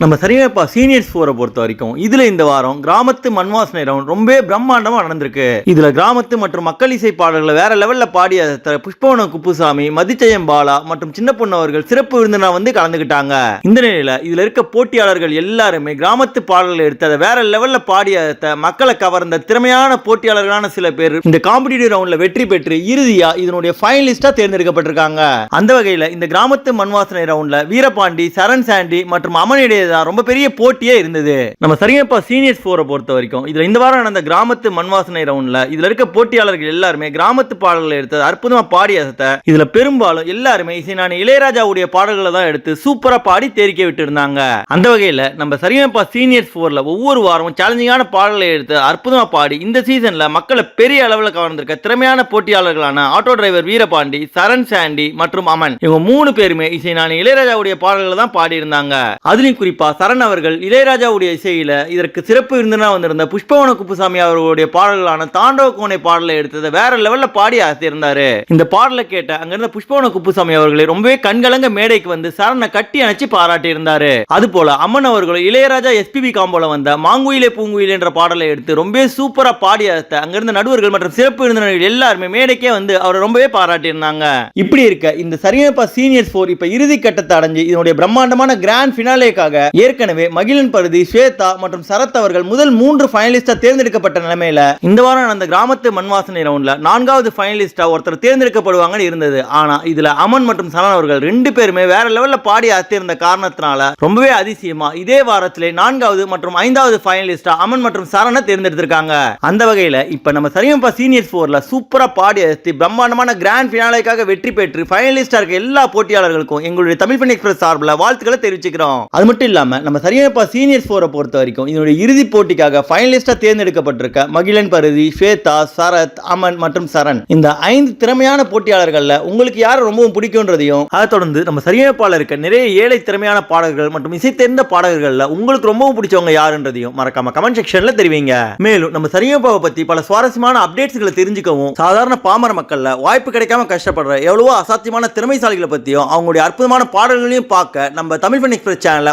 நம்ம சரியாப்பா சீனியர்ஸ் ஃபோரை பொறுத்த வரைக்கும் இதுல இந்த வாரம் கிராமத்து மண்வாசனை ரவுண்ட் ரொம்ப பிரம்மாண்டமா நடந்திருக்கு. இதுல கிராமத்து மற்றும் மக்கள் இசை பாடல்களை வேற லெவல்ல பாடிய த- புஷ்பவன குப்புசாமி மதிச்சயம் பாலா மற்றும் சின்ன பொண்ணு அவர்கள் சிறப்பு விருந்தினா வந்து கலந்துக்கிட்டாங்க இந்த நிலையில இதுல இருக்க போட்டியாளர்கள் எல்லாருமே கிராமத்து பாடல்களை எடுத்து அதை வேற லெவல்ல பாடிய மக்களை கவர்ந்த திறமையான போட்டியாளர்களான சில பேர் இந்த காம்படிட்டிவ் ரவுண்ட்ல வெற்றி பெற்று இறுதியா இதனுடைய ஃபைனலிஸ்டா தேர்ந்தெடுக்கப்பட்டிருக்காங்க. அந்த வகையில இந்த கிராமத்து மண்வாசனை ரவுண்ட்ல வீரபாண்டி சரண் சாண்டி மற்றும் அமன் தான் ரொம்ப பெரிய போட்டியே இருந்தது. நம்ம சரியப்பா சீனியர்ஸ் போரை பொறுத்த வரைக்கும் இதுல இந்த வாரம் நடந்த கிராமத்து மண்வாசனை ரவுண்ட்ல இதுல இருக்க போட்டியாளர்கள் எல்லாருமே கிராமத்து பாடல்களை எடுத்து அற்புதமா பாடி அசத்த இதுல பெரும்பாலும் எல்லாருமே இசைஞானி இளையராஜாவுடைய பாடல்களை தான் எடுத்து சூப்பரா பாடி தேரிக்க விட்டு இருந்தாங்க அந்த வகையில நம்ம சரியப்பா சீனியர்ஸ் போர்ல ஒவ்வொரு வாரமும் சேலஞ்சிங்கான பாடல்களை எடுத்து அற்புதமா பாடி இந்த சீசன்ல மக்களை பெரிய அளவுல கவர்ந்திருக்க திறமையான போட்டியாளர்களான auto driver Veerapandi Saran Sandy மற்றும் அமன் இவங்க மூணு பேருமே இசைஞானி இளையராஜாவுடைய பாடல்களை தான் பாடி இருந்தாங்க அதுலயும் குறிப்பா சரண் அவர்கள் இளையராஜாவுடைய இசையில் இதற்கு சிறப்பு விருந்தினா வந்திருந்த புஷ்பவன குப்புசாமி அவர்களுடைய பாடல்களான தாண்டவ கோனை பாடலை எடுத்ததை வேற லெவலில் பாடி ஆசியிருந்தாரு இந்த பாடலை கேட்ட அங்கிருந்த புஷ்பவன குப்புசாமி அவர்களை ரொம்பவே கண்கலங்க மேடைக்கு வந்து சரணை கட்டி அணைச்சு பாராட்டி இருந்தாரு அது போல அம்மன் அவர்களும் இளையராஜா எஸ்பிபி காம்போல வந்த மாங்குயிலே பூங்குயிலே என்ற பாடலை எடுத்து ரொம்பவே சூப்பராக பாடி அசத்த அங்கிருந்த நடுவர்கள் மற்றும் சிறப்பு விருந்தினர்கள் எல்லாருமே மேடைக்கே வந்து அவரை ரொம்பவே பாராட்டி இருந்தாங்க இப்படி இருக்க இந்த சரியப்பா சீனியர்ஸ் போர் இப்போ இறுதி கட்டத்தை அடைஞ்சு இதனுடைய பிரம்மாண்டமான கிராண்ட் ஃபினாலேக்காக ஏற்கனவே மகிழன் பருதி ஸ்வேதா மற்றும் சரத் அவர்கள் முதல் மூன்று ஃபைனலிஸ்டா தேர்ந்தெடுக்கப்பட்ட நிலைமையில இந்த வாரம் நடந்த கிராமத்து மண்வாசனை ரவுண்ட்ல நான்காவது ஃபைனலிஸ்டா ஒருத்தர் தேர்ந்தெடுக்கப்படுவாங்கன்னு இருந்தது. ஆனா இதுல அமன் மற்றும் சரண் அவர்கள் ரெண்டு பேருமே வேற லெவல்ல பாடி அத்திருந்த காரணத்தினால ரொம்பவே அதிசயமா இதே வாரத்திலே நான்காவது மற்றும் ஐந்தாவது ஃபைனலிஸ்டா அமன் மற்றும் சரணை தேர்ந்தெடுத்திருக்காங்க. அந்த வகையில இப்ப நம்ம சரியம்பா சீனியர்ஸ் போர்ல சூப்பரா பாடி அசத்தி பிரம்மாண்டமான கிராண்ட் பினாலைக்காக வெற்றி பெற்று ஃபைனலிஸ்டா இருக்க எல்லா போட்டியாளர்களுக்கும் எங்களுடைய தமிழ் பெண் எக்ஸ்பிரஸ் சார்பில் வாழ்த்துக்களை தெரிவிச்சுக்கிறோம். அது மட்டும் இல்லாமல் நம்ம சரியப்பா சீனியர்ஸ் போரை பொறுத்த வரைக்கும் இதனுடைய இறுதிப் போட்டிக்காக ஃபைனலிஸ்டாக தேர்ந்தெடுக்கப்பட்டிருக்க மகிழன் பருதி ஸ்வேதா சரத் அமன் மற்றும் சரண். இந்த ஐந்து திறமையான போட்டியாளர்களில் உங்களுக்கு யார் ரொம்பவும் பிடிக்கும்ன்றதையும் அதை தொடர்ந்து நம்ம சரியப்பால இருக்க நிறைய ஏழை திறமையான பாடகர்கள் மற்றும் இசை தெரிந்த பாடகர்கள்ல உங்களுக்கு ரொம்பவும் பிடிச்சவங்க யாருன்றதையும் மறக்காம கமெண்ட் செக்ஷன்ல தெரிவிங்க. மேலும் நம்ம சரியப்பாவை பத்தி பல சுவாரஸ்யமான அப்டேட்ஸ்களை தெரிஞ்சுக்கவும் சாதாரண பாமர மக்களில் வாய்ப்பு கிடைக்காம கஷ்டப்படுற எவ்வளவோ அசாத்தியமான திறமைசாலிகளை பற்றியும் அவங்களுடைய அற்புதமான பாடல்களையும் பார்க்க நம்ம தமிழ் பெண் எக்ஸ்பிரஸ் சேனலை